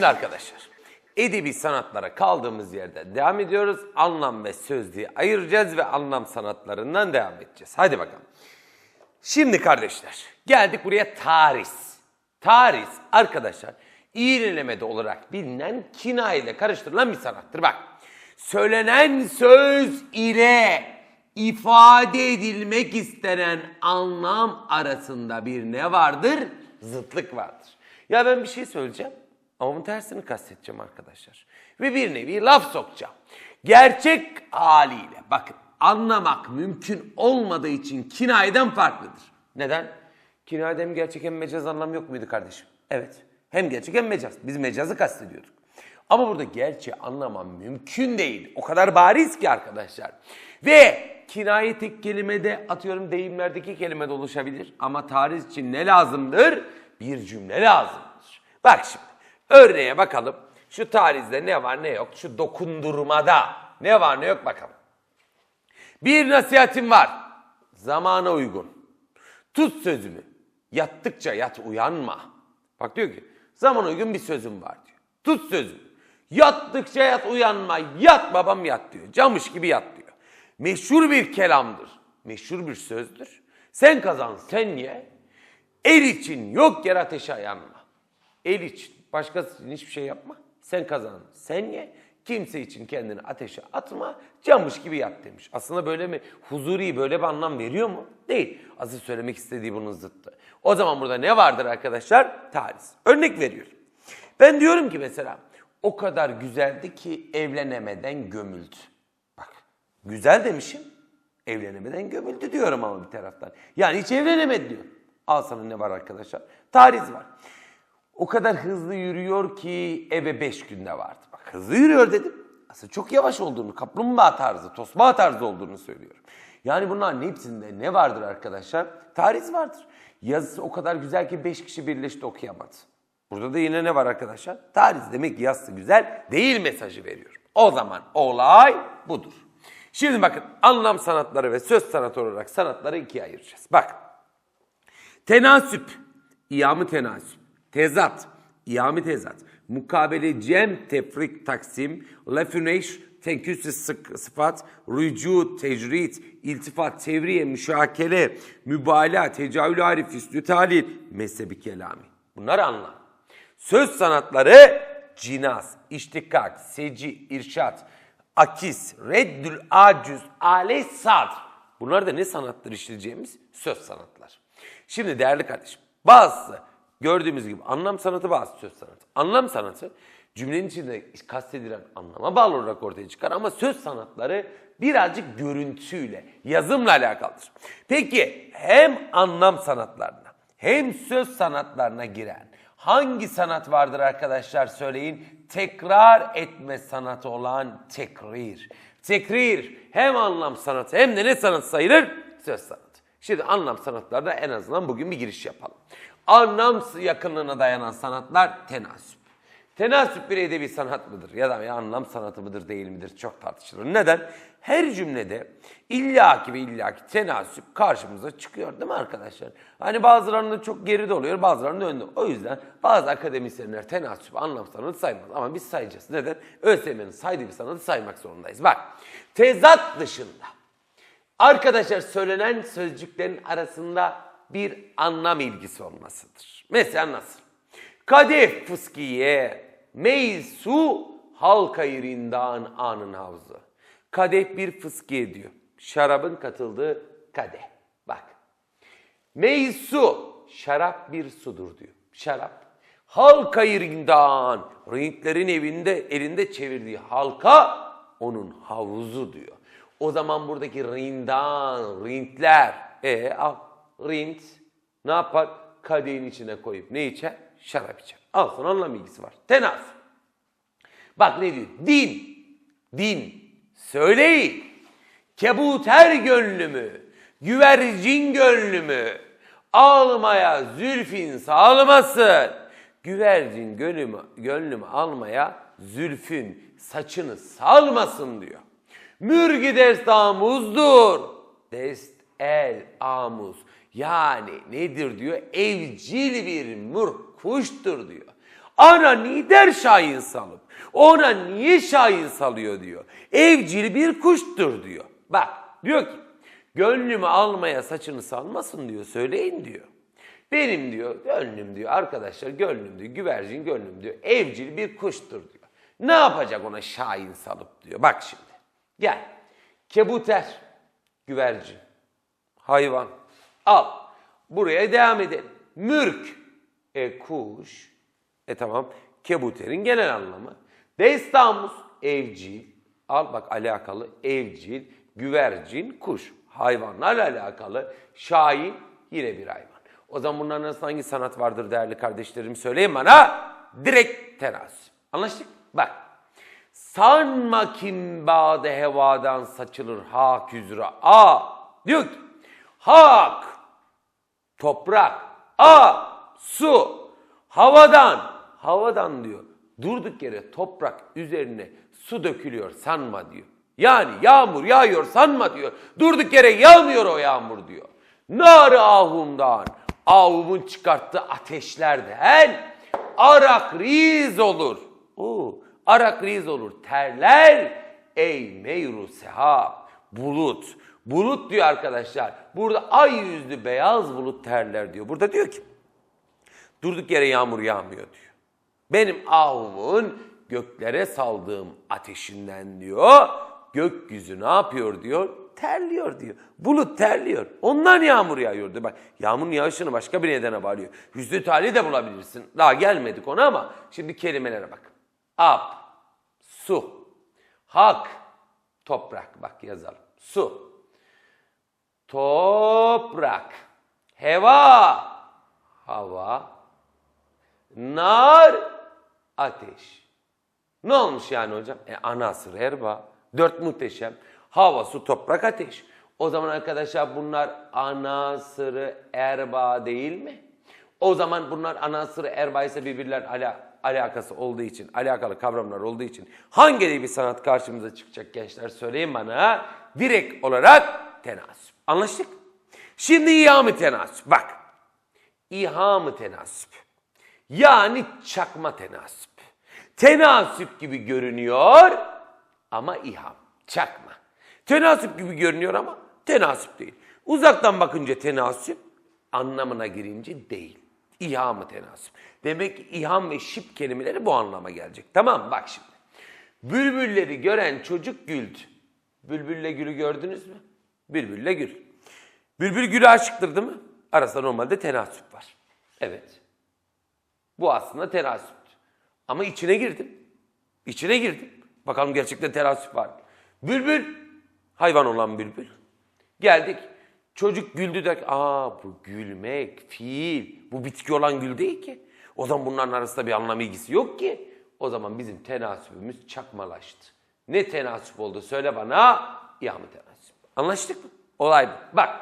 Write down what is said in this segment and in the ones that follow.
Şimdi arkadaşlar edebi sanatlara kaldığımız yerden devam ediyoruz. Anlam ve söz diye ayıracağız ve anlam sanatlarından devam edeceğiz. Hadi bakalım. Şimdi kardeşler geldik buraya tarih. Tarih arkadaşlar iğnelemede olarak bilinen kina ile karıştırılan bir sanattır. Bak söylenen söz ile ifade edilmek istenen anlam arasında bir ne vardır? Zıtlık vardır. Ya ben bir şey söyleyeceğim ama bunun tersini kasteteceğim arkadaşlar. Ve bir nevi laf sokacağım. Gerçek haliyle bakın anlamak mümkün olmadığı için kinayeden farklıdır. Neden? Kinayede hem gerçek hem mecaz anlam yok muydu kardeşim? Evet. Hem gerçek hem mecaz. Biz mecazı kastediyorduk. Ama burada gerçeği anlamam mümkün değil. O kadar bariz ki arkadaşlar. Ve kinaye tek kelimede atıyorum deyimlerdeki kelimede oluşabilir. Ama tarih için ne lazımdır? Bir cümle lazımdır. Bak şimdi örneğe bakalım. Şu tarizde ne var ne yok? Şu dokundurmada ne var ne yok bakalım. Bir nasihatim var. Zamana uygun. Tut sözünü. Yattıkça yat uyanma. Bak diyor ki zaman uygun bir sözüm var diyor. Tut sözünü. Yattıkça yat uyanma. Yat babam yat diyor. Camış gibi yat diyor. Meşhur bir kelamdır. Meşhur bir sözdür. Sen kazan sen ye. El için yok yer ateşe yanma. El için başkası için hiçbir şey yapma. Sen kazan sen ye. Kimse için kendini ateşe atma, camış gibi yap demiş. Aslında böyle mi, huzuri böyle bir anlam veriyor mu? Değil. Asıl söylemek istediği bunun zıttı. O zaman burada ne vardır arkadaşlar? Tarih. Örnek veriyorum. Ben diyorum ki mesela, o kadar güzeldi ki evlenemeden gömüldü. Bak, güzel demişim, evlenemeden gömüldü diyorum ama bir taraftan. Yani hiç evlenemedi diyor. Al sana ne var arkadaşlar? Tarih var. O kadar hızlı yürüyor ki eve beş günde vardı. Bak hızlı yürüyor dedim. Aslında çok yavaş olduğunu, kaplumbağa tarzı, tosbağa tarzı olduğunu söylüyorum. Yani bunların hepsinde ne vardır arkadaşlar? Tarih vardır. Yazısı o kadar güzel ki beş kişi birleşti okuyamadı. Burada da yine ne var arkadaşlar? Tarih demek ki yazısı güzel değil mesajı veriyor. O zaman olay budur. Şimdi bakın anlam sanatları ve söz sanatı olarak sanatları ikiye ayıracağız. Bak tenasüp, iyamı tenasüp. Tezat, iyami tezat. Mukabele cem tefrik taksim, lefüneş tenküs sıfat, rücu, tecrit, iltifat, tevriye, müşakele, mübalağa, tecavül arif, üstü talil, mezhebi kelami. Bunlar anlam. Söz sanatları cinas, iştikak, seci, irşat, akis, reddül acüz, ale sadr. Bunlar da ne sanattır işleyeceğimiz? Söz sanatlar. Şimdi değerli kardeşim, bazısı Gördüğümüz gibi anlam sanatı bazı söz sanatı. Anlam sanatı cümlenin içinde kastedilen anlama bağlı olarak ortaya çıkar ama söz sanatları birazcık görüntüyle, yazımla alakalıdır. Peki hem anlam sanatlarına hem söz sanatlarına giren hangi sanat vardır arkadaşlar söyleyin? Tekrar etme sanatı olan tekrir. Tekrir hem anlam sanatı hem de ne sanatı sayılır? Söz sanatı. Şimdi anlam sanatlarda en azından bugün bir giriş yapalım. Anlam yakınlığına dayanan sanatlar tenasüp. Tenasüp bir edebi sanat mıdır ya da bir anlam sanatı mıdır değil midir çok tartışılır. Neden? Her cümlede illaki ve illaki tenasüp karşımıza çıkıyor değil mi arkadaşlar? Hani bazılarında çok geride oluyor bazılarında önde. O yüzden bazı akademisyenler tenasüp anlam sanatı saymaz ama biz sayacağız. Neden? ÖSYM'nin saydığı bir sanatı saymak zorundayız. Bak tezat dışında arkadaşlar söylenen sözcüklerin arasında bir anlam ilgisi olmasıdır. Mesela nasıl? Kadeh fıskiye meysu halka yerindan anın havzı. Kadeh bir fıskiye diyor. Şarabın katıldığı kadeh. Bak. Meysu şarap bir sudur diyor. Şarap. Halka yerinden Rintlerin evinde elinde çevirdiği halka onun havuzu diyor. O zaman buradaki rindan, rintler, e al rint ne yapar? Kadehin içine koyup ne içer? Şarap içer. Al sana anlam bilgisi var. Tenas. Bak ne diyor? Din. Din. Söyleyin. Kebuter gönlümü, güvercin gönlümü, almaya zülfin sağlamasın. Güvercin gönlümü, gönlümü almaya zülfün saçını salmasın diyor. Mürgi dest amuzdur. Dest el amuz. Yani nedir diyor? Evcil bir mürk kuştur diyor. Ana nider şahin salıp. Ona niye şahin salıyor diyor. Evcil bir kuştur diyor. Bak diyor ki gönlümü almaya saçını salmasın diyor söyleyin diyor. Benim diyor gönlüm diyor arkadaşlar gönlüm diyor güvercin gönlüm diyor evcil bir kuştur diyor. Ne yapacak ona şahin salıp diyor. Bak şimdi gel kebuter güvercin hayvan al buraya devam edelim. Mürk e kuş e tamam kebuterin genel anlamı. Destamus evcil al bak alakalı evcil güvercin kuş hayvanlarla alakalı şahin yine bir hayvan. O zaman bunların arasında hangi sanat vardır değerli kardeşlerim söyleyin bana. Direkt teras. Anlaştık? Bak. Sanma kim bade hevadan saçılır hak üzra. A. Diyor ki hak toprak, a, su, havadan, havadan diyor. Durduk yere toprak üzerine su dökülüyor sanma diyor. Yani yağmur yağıyor sanma diyor. Durduk yere yağmıyor o yağmur diyor. Nar ahumdan, ahumun çıkarttığı ateşlerden arak riz olur. Oo, arak riz olur. Terler ey meyru sehab. Bulut. Bulut diyor arkadaşlar. Burada ay yüzlü beyaz bulut terler diyor. Burada diyor ki durduk yere yağmur yağmıyor diyor. Benim ahumun göklere saldığım ateşinden diyor. Gökyüzü ne yapıyor diyor? Terliyor diyor. Bulut terliyor. Ondan yağmur yağıyor diyor. Bak yağmurun yağışını başka bir nedene bağlıyor. Hüsnü tali de bulabilirsin. Daha gelmedik ona ama şimdi kelimelere bak. Ab, su, hak, toprak. Bak yazalım. Su, toprak, heva, hava, nar, ateş. Ne olmuş yani hocam? E anasır erba. Dört muhteşem. Hava, su, toprak, ateş. O zaman arkadaşlar bunlar anasırı erba değil mi? O zaman bunlar anasırı erba ise birbirler ala, alakası olduğu için, alakalı kavramlar olduğu için hangi bir sanat karşımıza çıkacak gençler söyleyin bana. Direkt olarak tenasüp. Anlaştık? Şimdi İham-ı tenasüp. Bak. İham-ı tenasüp. Yani çakma tenasüp. Tenasüp gibi görünüyor ama iham. Çakma. Tenasüp gibi görünüyor ama tenasüp değil. Uzaktan bakınca tenasüp anlamına girince değil. İhamı tenasüp. Demek ki iham ve şip kelimeleri bu anlama gelecek. Tamam? Bak şimdi. Bülbülleri gören çocuk güldü. Bülbülle gülü gördünüz mü? Bülbülle gül. Bülbül gülü aşıktır değil mi? Arasında normalde tenasüp var. Evet. Bu aslında tenasüptü. Ama içine girdim. İçine girdim. Bakalım gerçekten tenasüp var mı? Bülbül, hayvan olan bülbül. Geldik. Çocuk güldü der ki, aa bu gülmek, fiil, bu bitki olan gül değil ki. O zaman bunların arasında bir anlam ilgisi yok ki. O zaman bizim tenasübümüz çakmalaştı. Ne tenasüp oldu söyle bana, İham-ı tenasüp. Anlaştık mı? Olay bu. Bak,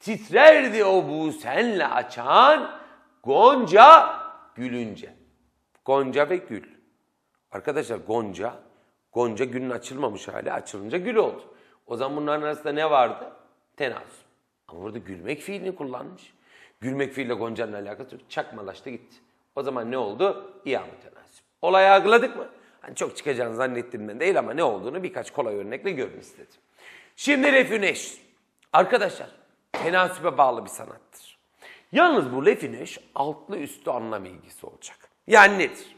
Titrerdi o bu senle açan Gonca gülünce. Gonca ve gül. Arkadaşlar Gonca, Gonca gülün açılmamış hali açılınca gül oldu. O zaman bunların arasında ne vardı? Tenasüp. Ama burada gülmek fiilini kullanmış. Gülmek fiille Gonca'nın alakası yok. Çakmalaştı gitti. O zaman ne oldu? İyam tenasüp. Olayı algıladık mı? Hani çok çıkacağını zannettiğimden değil ama ne olduğunu birkaç kolay örnekle görün istedim. Şimdi refüneş. Arkadaşlar tenasübe bağlı bir sanattır. Yalnız bu refüneş altlı üstü anlam ilgisi olacak. Yani nedir?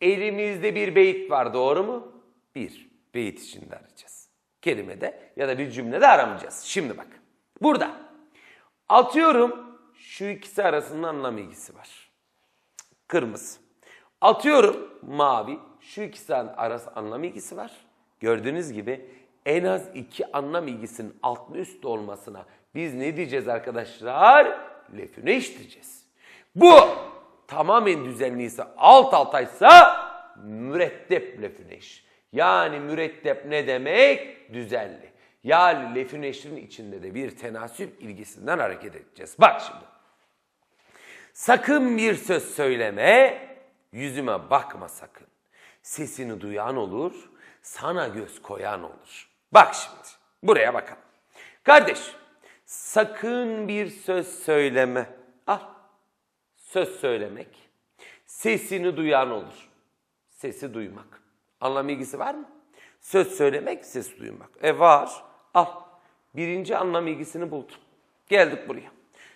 Elimizde bir beyit var doğru mu? Bir. Beyit içinde arayacağız. Kelimede ya da bir cümlede aramayacağız. Şimdi bak. Burada atıyorum şu ikisi arasında anlam ilgisi var. Kırmızı. Atıyorum mavi. Şu ikisi arası anlam ilgisi var. Gördüğünüz gibi en az iki anlam ilgisinin altlı üstlü olmasına biz ne diyeceğiz arkadaşlar? Lefüneş diyeceğiz. Bu tamamen düzenliyse alt altaysa mürettep lefüneş. Yani mürettep ne demek? Düzenli. Yani lefüneşin içinde de bir tenasüp ilgisinden hareket edeceğiz. Bak şimdi. Sakın bir söz söyleme, yüzüme bakma sakın. Sesini duyan olur, sana göz koyan olur. Bak şimdi, buraya bakalım. Kardeş, sakın bir söz söyleme. Al, söz söylemek. Sesini duyan olur. Sesi duymak. Anlam ilgisi var mı? Söz söylemek, ses duymak. E var. Al. Birinci anlam ilgisini buldum. Geldik buraya.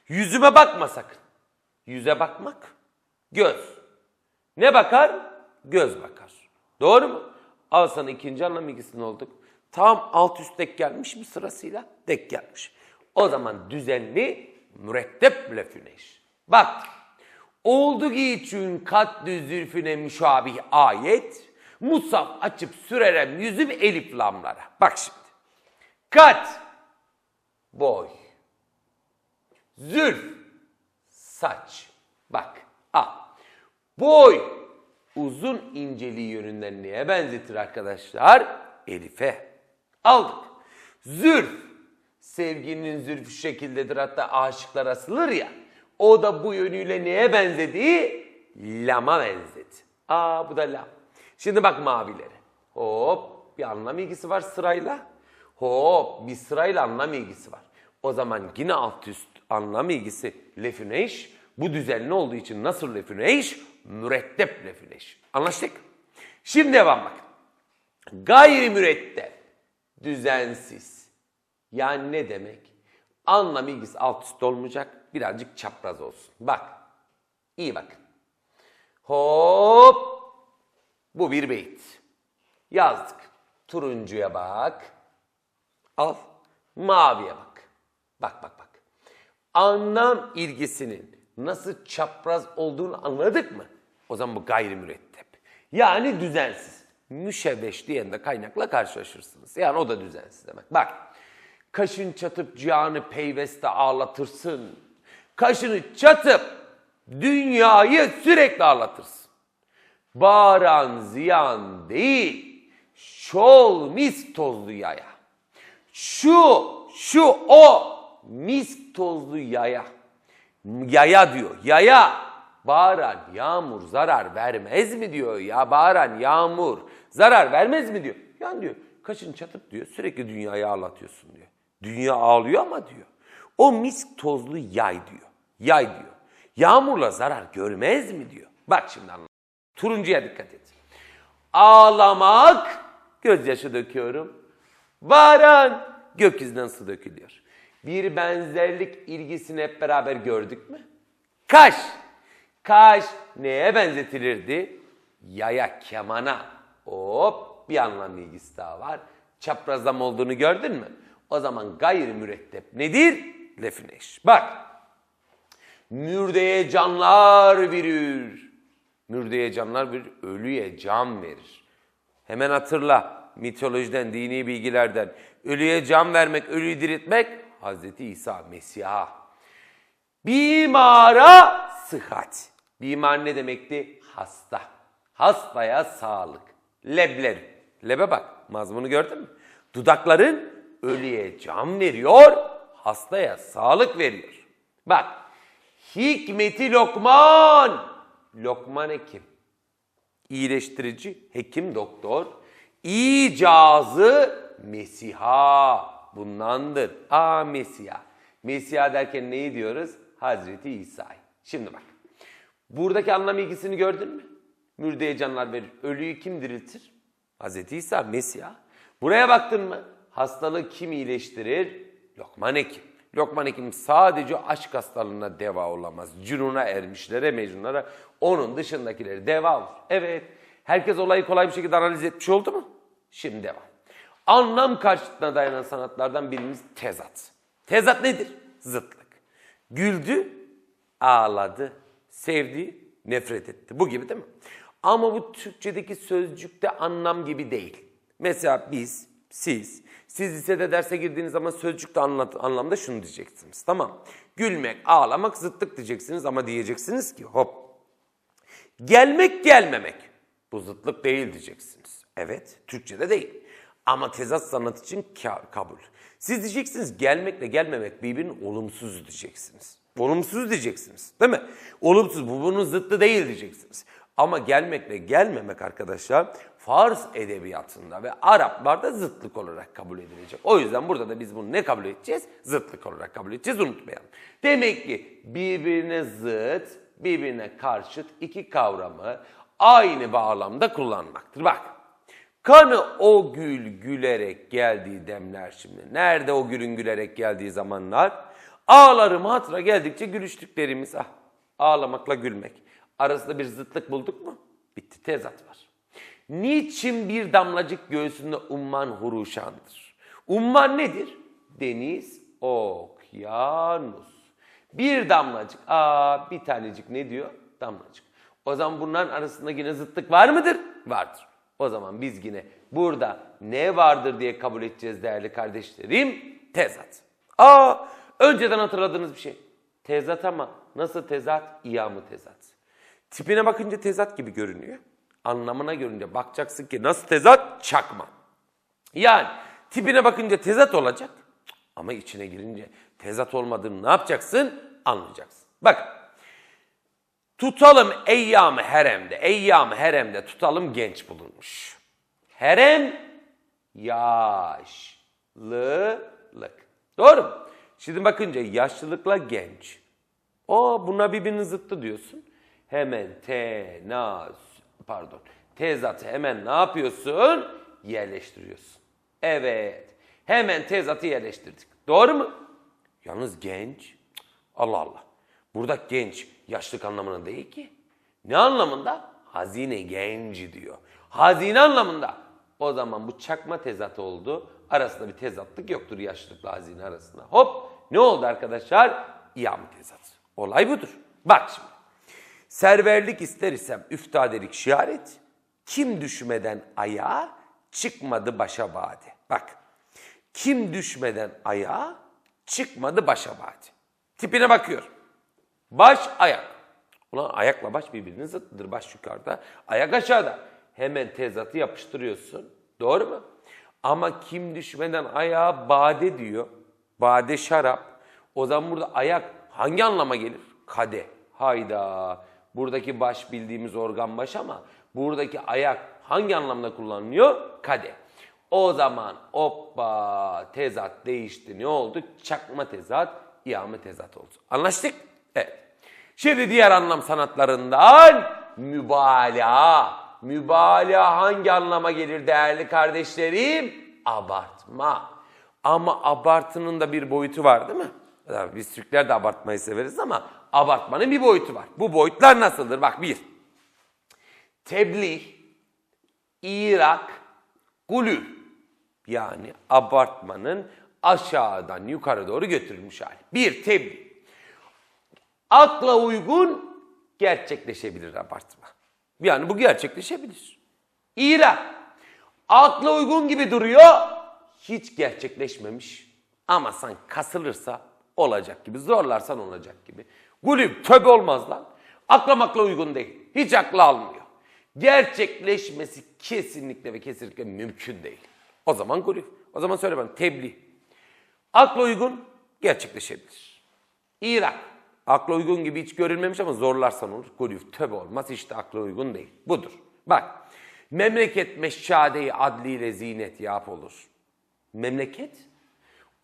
Yüzüme bakma sakın. Yüze bakmak. Göz. Ne bakar? Göz bakar. Doğru mu? Al sana ikinci anlam ilgisini olduk. Tam alt üst denk gelmiş mi sırasıyla? Denk gelmiş. O zaman düzenli mürettep lefüneş. Bak. Oldu ki için kat düzülfüne müşabih ayet. Musaf açıp sürerem yüzüm elif lamlara. Bak şimdi. Kat. Boy. Zülf. Saç. Bak. Al. Boy. Uzun inceliği yönünden neye benzetir arkadaşlar? Elif'e. Aldık. Zülf. Sevginin zülfü şekildedir hatta aşıklar asılır ya. O da bu yönüyle neye benzedi? Lama benzedi. Aa bu da lam. Şimdi bak mavilere. Hop bir anlam ilgisi var sırayla. Hop bir sırayla anlam ilgisi var. O zaman yine alt üst anlam ilgisi lefüneş. Bu düzenli olduğu için nasıl lefüneş? Mürettep lefüneş. Anlaştık? Şimdi devam bakın. Gayri mürettep, düzensiz. Yani ne demek? Anlam ilgisi alt üst olmayacak, birazcık çapraz olsun. Bak, iyi bakın. Hop, bu bir beyt. Yazdık. Turuncuya bak. Al. Maviye bak. Bak bak bak. Anlam ilgisinin nasıl çapraz olduğunu anladık mı? O zaman bu gayrimürettep. Yani düzensiz. Müşebbeş diyen de kaynakla karşılaşırsınız. Yani o da düzensiz demek. Bak. Kaşın çatıp cihanı peyveste ağlatırsın. Kaşını çatıp dünyayı sürekli ağlatırsın. Bağıran ziyan değil, şol mis tozlu yaya. Şu, şu o mis tozlu yaya. Yaya diyor, yaya. Bağıran yağmur zarar vermez mi diyor ya bağıran yağmur zarar vermez mi diyor. Yani diyor kaşın çatıp diyor sürekli dünyayı ağlatıyorsun diyor. Dünya ağlıyor ama diyor. O misk tozlu yay diyor. Yay diyor. Yağmurla zarar görmez mi diyor. Bak şimdi anla. Turuncuya dikkat et. Ağlamak, gözyaşı döküyorum. Bağıran, gökyüzünden su dökülüyor. Bir benzerlik ilgisini hep beraber gördük mü? Kaş. Kaş neye benzetilirdi? Yaya, kemana. Hop bir anlam ilgisi daha var. Çaprazlama olduğunu gördün mü? O zaman gayri mürettep nedir? Lefineş. Bak. Mürdeye canlar verir. Mürdeye canlar verir, ölüye can verir. Hemen hatırla mitolojiden, dini bilgilerden. Ölüye can vermek, ölüyü diriltmek Hazreti İsa, Mesih'a. Bimara sıhhat. Bimar ne demekti? Hasta. Hastaya sağlık. Lebler. Lebe bak. Mazmunu gördün mü? Dudakların ölüye can veriyor, hastaya sağlık veriyor. Bak. Hikmeti Lokman. Lokman hekim. İyileştirici, hekim, doktor. İcazı Mesiha. Bundandır. Aa Mesiha. Mesiha derken neyi diyoruz? Hazreti İsa'yı. Şimdi bak. Buradaki anlam ilgisini gördün mü? Mürdeye canlar verir. Ölüyü kim diriltir? Hazreti İsa, Mesiha. Buraya baktın mı? Hastalığı kim iyileştirir? Lokman Hekim. Lokman Hekim sadece aşk hastalığına deva olamaz. Cünuna ermişlere, mecnunlara. Onun dışındakileri deva olur. Evet. Herkes olayı kolay bir şekilde analiz etmiş oldu mu? Şimdi devam. Anlam karşıtına dayanan sanatlardan birimiz tezat. Tezat nedir? Zıtlık. Güldü, ağladı, sevdi, nefret etti. Bu gibi değil mi? Ama bu Türkçedeki sözcükte anlam gibi değil. Mesela biz, siz, siz lisede derse girdiğiniz zaman sözcükte anlamda şunu diyeceksiniz. Tamam. Gülmek, ağlamak, zıtlık diyeceksiniz ama diyeceksiniz ki hop. Gelmek, gelmemek. Bu zıtlık değil diyeceksiniz. Evet, Türkçede değil. Ama tezat sanat için ka- kabul. Siz diyeceksiniz gelmekle gelmemek birbirinin olumsuz diyeceksiniz. Olumsuz diyeceksiniz değil mi? Olumsuz bu bunun zıttı değil diyeceksiniz. Ama gelmekle gelmemek arkadaşlar Fars edebiyatında ve Araplarda zıtlık olarak kabul edilecek. O yüzden burada da biz bunu ne kabul edeceğiz? Zıtlık olarak kabul edeceğiz unutmayalım. Demek ki birbirine zıt, birbirine karşıt iki kavramı aynı bağlamda kullanmaktır. Bak. Kanı o gül gülerek geldiği demler şimdi. Nerede o gülün gülerek geldiği zamanlar? Ağlarım hatıra geldikçe gülüştüklerimiz. Ah, ağlamakla gülmek. Arasında bir zıtlık bulduk mu? Bitti tezat var. Niçin bir damlacık göğsünde umman huruşandır? Umman nedir? Deniz, okyanus. Bir damlacık, aa bir tanecik ne diyor? Damlacık. O zaman bunların arasında yine zıtlık var mıdır? Vardır. O zaman biz yine burada ne vardır diye kabul edeceğiz değerli kardeşlerim? Tezat. Aa önceden hatırladığınız bir şey. Tezat ama nasıl tezat? İyamı tezat. Tipine bakınca tezat gibi görünüyor. Anlamına görünce bakacaksın ki nasıl tezat? Çakma. Yani tipine bakınca tezat olacak ama içine girince tezat olmadığını ne yapacaksın? Anlayacaksın. Bak tutalım eyyam heremde, eyyam heremde tutalım genç bulunmuş. Herem yaşlılık. Doğru mu? Şimdi bakınca yaşlılıkla genç. O buna birbirinin zıttı diyorsun. Hemen tenaz pardon tezatı hemen ne yapıyorsun? Yerleştiriyorsun. Evet. Hemen tezatı yerleştirdik. Doğru mu? Yalnız genç. Allah Allah. Burada genç yaşlık anlamına değil ki. Ne anlamında? Hazine genci diyor. Hazine anlamında. O zaman bu çakma tezat oldu. Arasında bir tezatlık yoktur yaşlılıkla hazine arasında. Hop ne oldu arkadaşlar? İyam tezat. Olay budur. Bak şimdi. Serverlik ister isem üftadelik şiaret. Kim düşmeden ayağa çıkmadı başa bade. Bak. Kim düşmeden ayağa çıkmadı başa bade. Tipine bakıyor. Baş ayak. Ulan ayakla baş birbirinin zıttıdır. Baş yukarıda, ayak aşağıda. Hemen tezatı yapıştırıyorsun. Doğru mu? Ama kim düşmeden ayağa bade diyor. Bade şarap. O zaman burada ayak hangi anlama gelir? Kade. Hayda. Buradaki baş bildiğimiz organ baş ama buradaki ayak hangi anlamda kullanılıyor? Kade. O zaman hoppa tezat değişti. Ne oldu? Çakma tezat, ihame tezat oldu. Anlaştık? Evet. Şimdi diğer anlam sanatlarından mübalağa. Mübalağa hangi anlama gelir değerli kardeşlerim? Abartma. Ama abartının da bir boyutu var değil mi? Biz Türkler de abartmayı severiz ama abartmanın bir boyutu var. Bu boyutlar nasıldır? Bak bir. Tebliğ, İrak, gulü. Yani abartmanın aşağıdan yukarı doğru götürülmüş hali. Bir, tebliğ. Akla uygun gerçekleşebilir abartma. Yani bu gerçekleşebilir. İrak. Akla uygun gibi duruyor. Hiç gerçekleşmemiş. Ama sen kasılırsa olacak gibi. Zorlarsan olacak gibi. Gulüp töbe olmaz lan. Akla makla uygun değil. Hiç akla almıyor. Gerçekleşmesi kesinlikle ve kesinlikle mümkün değil. O zaman gulüp. O zaman söyle bana tebliğ. Akla uygun gerçekleşebilir. İrak. Akla uygun gibi hiç görülmemiş ama zorlarsan olur. Gulüf töbe olmaz işte akla uygun değil. Budur. Bak. Memleket meşşade-i adliyle zinet yap olur. Memleket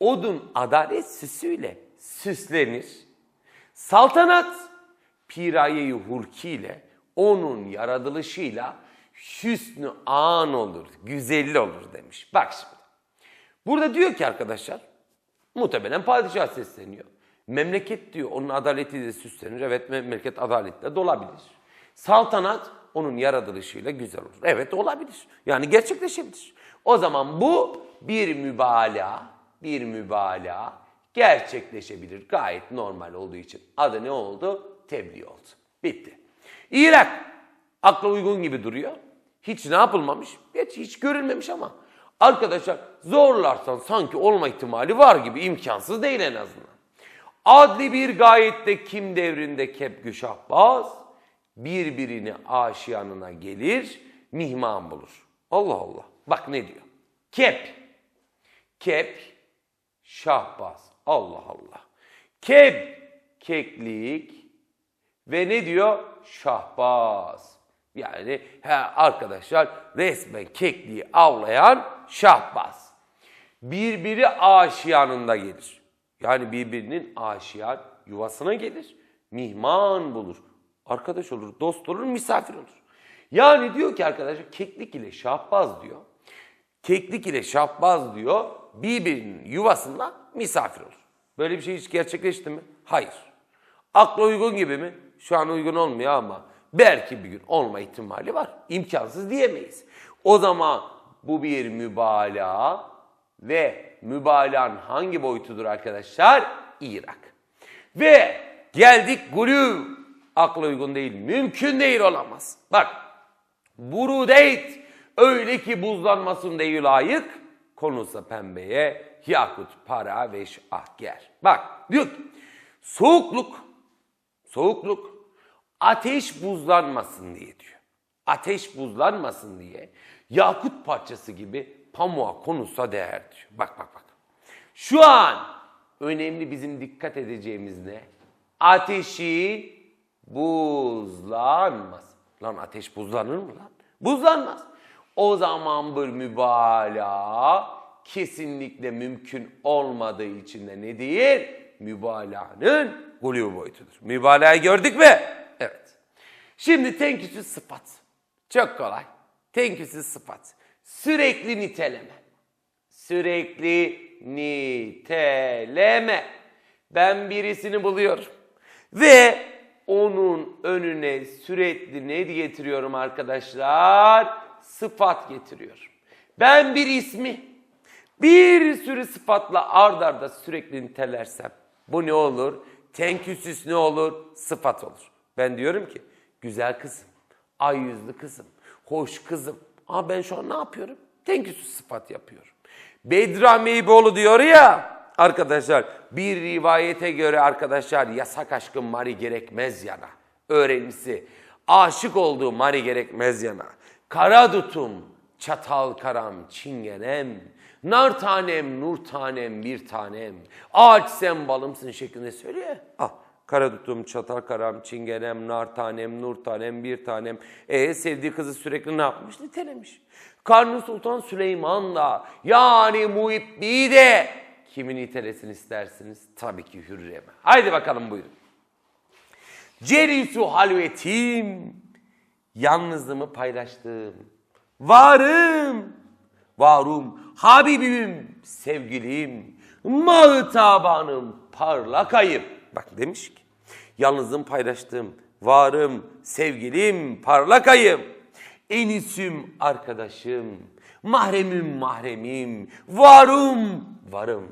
odun adalet süsüyle süslenir. Saltanat piraye-i hulki ile onun yaratılışıyla hüsnü an olur, güzelli olur demiş. Bak şimdi. Burada diyor ki arkadaşlar, muhtemelen padişah sesleniyor. Memleket diyor, onun adaletiyle süslenir. Evet memleket adaletle dolabilir. Saltanat onun yaratılışıyla güzel olur. Evet olabilir. Yani gerçekleşebilir. O zaman bu bir mübalağa, bir mübalağa gerçekleşebilir. Gayet normal olduğu için adı ne oldu? Tebliğ oldu. Bitti. İrak akla uygun gibi duruyor. Hiç ne yapılmamış? Hiç, hiç görülmemiş ama. Arkadaşlar zorlarsan sanki olma ihtimali var gibi imkansız değil en azından. Adli bir gayette kim devrinde kepgü şahbaz, birbirini aşiyanına gelir, mihman bulur. Allah Allah. Bak ne diyor. Kep. Kep, şahbaz. Allah Allah. Kep, keklik ve ne diyor? Şahbaz. Yani he, arkadaşlar resmen kekliği avlayan şahbaz. Birbiri aşiyanında gelir. Yani birbirinin aşiyan yuvasına gelir. Mihman bulur. arkadaş olur, dost olur, misafir olur. Yani diyor ki arkadaşlar keklik ile şahbaz diyor. Keklik ile şahbaz diyor birbirinin yuvasında misafir olur. Böyle bir şey hiç gerçekleşti mi? Hayır. Akla uygun gibi mi? Şu an uygun olmuyor ama belki bir gün olma ihtimali var. İmkansız diyemeyiz. O zaman bu bir mübalağa ve mübalağın hangi boyutudur arkadaşlar? İrak. Ve geldik gulü. Akla uygun değil, mümkün değil olamaz. Bak, burudeyt öyle ki buzlanmasın değil layık. Konusa pembeye yakut, para ve ahger. Bak diyor ki soğukluk, soğukluk ateş buzlanmasın diye diyor. Ateş buzlanmasın diye yakut parçası gibi pamuğa konulsa değer diyor. Bak bak bak. Şu an önemli bizim dikkat edeceğimiz ne? Ateşi buzlanmaz. Lan ateş buzlanır mı lan? Buzlanmaz. O zaman bir mübalağa kesinlikle mümkün olmadığı için de ne değil? Mübalağanın gulü boyutudur. Mübalağayı gördük mü? Evet. Şimdi tenküsüz sıfat. Çok kolay. Tenküsüz sıfat. Sürekli niteleme. Sürekli niteleme. Ben birisini buluyorum. Ve onun önüne sürekli ne getiriyorum arkadaşlar? Sıfat getiriyorum. Ben bir ismi bir sürü sıfatla ard arda sürekli nitelersem bu ne olur? Tenküsüs ne olur? Sıfat olur. Ben diyorum ki güzel kızım, ay yüzlü kızım, hoş kızım. Aa ben şu an ne yapıyorum? Tenküsüs sıfat yapıyorum. Bedra Meyboğlu diyor ya arkadaşlar bir rivayete göre arkadaşlar yasak aşkın mari gerekmez yana. Öğrencisi aşık olduğu mari gerekmez yana. Kara dutum çatal karam çingenem. Nar tanem, nur tanem, bir tanem. Ağaç sen balımsın şeklinde söylüyor. Ah, kara tutum, çatal karam, çingenem, nar tanem, nur tanem, bir tanem. E sevdiği kızı sürekli ne yapmış? Nitelemiş. Karnı Sultan Süleyman da yani Muhibbi de kimi nitelesin istersiniz? Tabii ki Hürrem'e. Haydi bakalım buyurun. Cerisu halvetim, yalnızlığımı paylaştım. Varım, varum, Habibim, sevgilim, mağtabanım, parlak ayıp. Bak demiş ki, yalnızlığımı paylaştım, varım, sevgilim, parlak ayıp. Enisim, arkadaşım, mahremim, mahremim, varım, varım.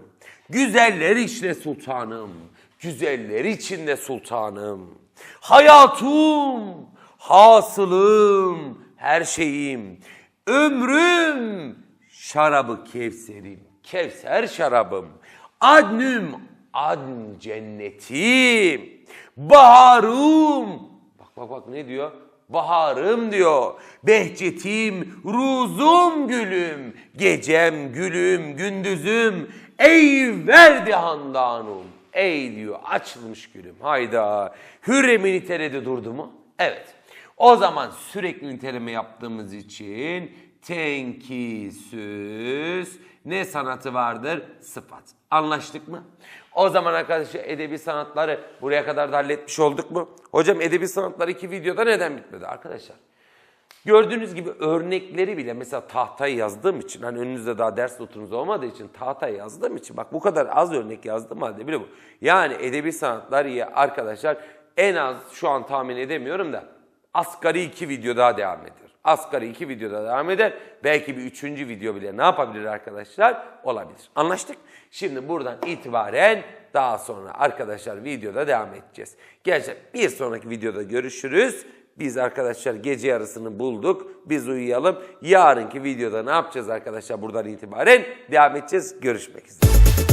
Güzeller içinde sultanım, güzeller içinde sultanım. Hayatım, hasılım, her şeyim, ömrüm, şarabı kevserim, kevser şarabım, adnüm, adn cennetim, baharım, bak bak bak ne diyor? Baharım diyor, behçetim, ruzum gülüm, gecem gülüm, gündüzüm, ey verdi handanım, ey diyor açılmış gülüm, hayda, Hürrem'i niteledi durdu mu? Evet. O zaman sürekli niteleme yaptığımız için tenkisüs ne sanatı vardır? Sıfat. Anlaştık mı? O zaman arkadaşlar edebi sanatları buraya kadar da halletmiş olduk mu? Hocam edebi sanatlar iki videoda neden bitmedi arkadaşlar? Gördüğünüz gibi örnekleri bile mesela tahtaya yazdığım için hani önünüzde daha ders notunuz olmadığı için tahtaya yazdığım için bak bu kadar az örnek yazdım halde bile bu. Yani edebi sanatlar ya arkadaşlar en az şu an tahmin edemiyorum da asgari iki video daha devam eder. Asgari iki videoda devam eder. Belki bir üçüncü video bile ne yapabilir arkadaşlar? Olabilir. Anlaştık? Şimdi buradan itibaren daha sonra arkadaşlar videoda devam edeceğiz. Gerçekten bir sonraki videoda görüşürüz. Biz arkadaşlar gece yarısını bulduk. Biz uyuyalım. Yarınki videoda ne yapacağız arkadaşlar buradan itibaren? Devam edeceğiz. Görüşmek üzere.